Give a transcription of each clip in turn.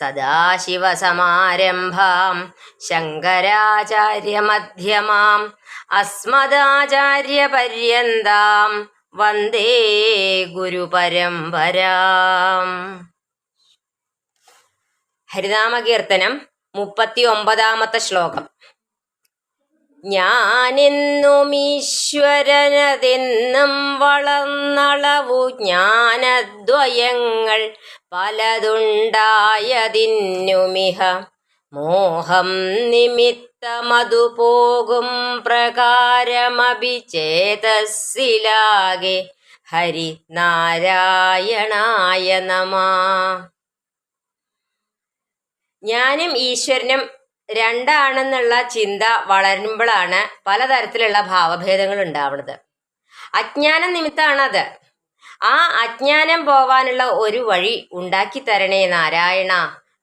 സദാശിവസമാരംഭാം ശങ്കരാചാര്യമധ്യമാം അസ്മദാചാര്യപര്യന്താം വന്ദേ ഗുരുപരമ്പരാം. ഹരിനാമകീർത്തനം മുപ്പത്തി ഒമ്പതാമത്തെ ശ്ലോകം. ഞാനെന്നും ഈശ്വരനതെന്നും വളർന്നളവു ജ്ഞാനദ്വയങ്ങൾ പലതുണ്ടായതിന്നുമിഹ. മോഹം നിമിത്തമതു പോകും പ്രകാരമഭിചേതസ്സിലാകെ. ഹരി നാരായണായ നമ. ഞാനും ഈശ്വരനും രണ്ടാണെന്നുള്ള ചിന്ത വളരുമ്പോഴാണ് പലതരത്തിലുള്ള ഭാവഭേദങ്ങൾ ഉണ്ടാവുന്നത്. അജ്ഞാനം നിമിത്തമാണത്. ആ അജ്ഞാനം പോവാനുള്ള ഒരു വഴി ഉണ്ടാക്കി തരണേ നാരായണ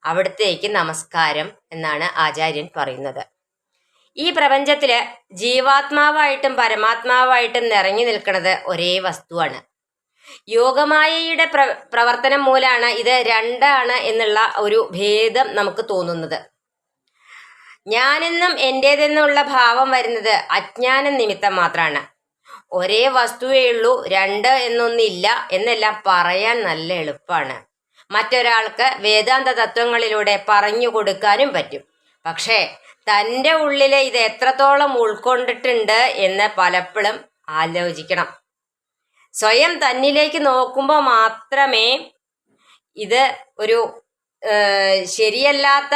അവിടത്തേക്ക് നമസ്കാരം എന്നാണ് ആചാര്യൻ പറയുന്നത്. ഈ പ്രപഞ്ചത്തിൽ ജീവാത്മാവായിട്ടും പരമാത്മാവായിട്ടും നിറഞ്ഞു നിൽക്കുന്നത് ഒരേ വസ്തുവാണ്. യോഗമായയുടെ പ്ര പ്രവർത്തനം മൂലമാണ് ഇത് രണ്ടാണ് എന്നുള്ള ഒരു ഭേദം നമുക്ക് തോന്നുന്നത്. ഞാനെന്നും എന്റേതെന്നുള്ള ഭാവം വരുന്നത് അജ്ഞാനം നിമിത്തം മാത്രമാണ് ഒരേ വസ്തുവേ ഉള്ളൂ രണ്ട് എന്നൊന്നില്ല എന്നെല്ലാം പറയാൻ നല്ല എളുപ്പമാണ് മറ്റൊരാൾക്ക് വേദാന്ത തത്വങ്ങളിലൂടെ പറഞ്ഞു കൊടുക്കാനും പറ്റും. പക്ഷേ തന്റെ ഉള്ളിൽ ഇത് എത്രത്തോളം ഉൾക്കൊണ്ടിട്ടുണ്ട് എന്ന് പലപ്പോഴും ആലോചിക്കണം. സ്വയം തന്നിലേക്ക് നോക്കുമ്പോൾ മാത്രമേ ഇത് ഒരു ശരിയല്ലാത്ത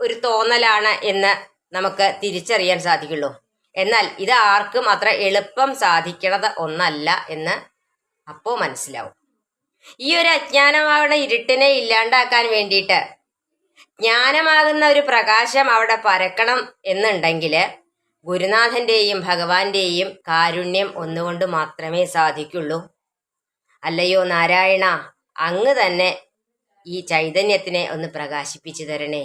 ഒരു തോന്നലാണ് എന്ന് നമുക്ക് തിരിച്ചറിയാൻ സാധിക്കുള്ളൂ. എന്നാൽ ഇത് ആർക്കും അത്ര എളുപ്പം സാധിക്കണത് ഒന്നല്ല എന്ന് അപ്പോ മനസ്സിലാവും. ഈ ഒരു അജ്ഞാനമാകുന്ന ഇരുട്ടിനെ ഇല്ലാണ്ടാക്കാൻ വേണ്ടിയിട്ട് ജ്ഞാനമാകുന്ന ഒരു പ്രകാശം അവിടെ പരക്കണം എന്നുണ്ടെങ്കിൽ ഗുരുനാഥന്റെയും ഭഗവാന്റെയും കാരുണ്യം ഒന്നുകൊണ്ട് മാത്രമേ സാധിക്കുള്ളൂ. അല്ലയോ നാരായണ അങ്ങ് തന്നെ ഈ ചൈതന്യത്തിനെ ഒന്ന് പ്രകാശിപ്പിച്ചു തരണേ.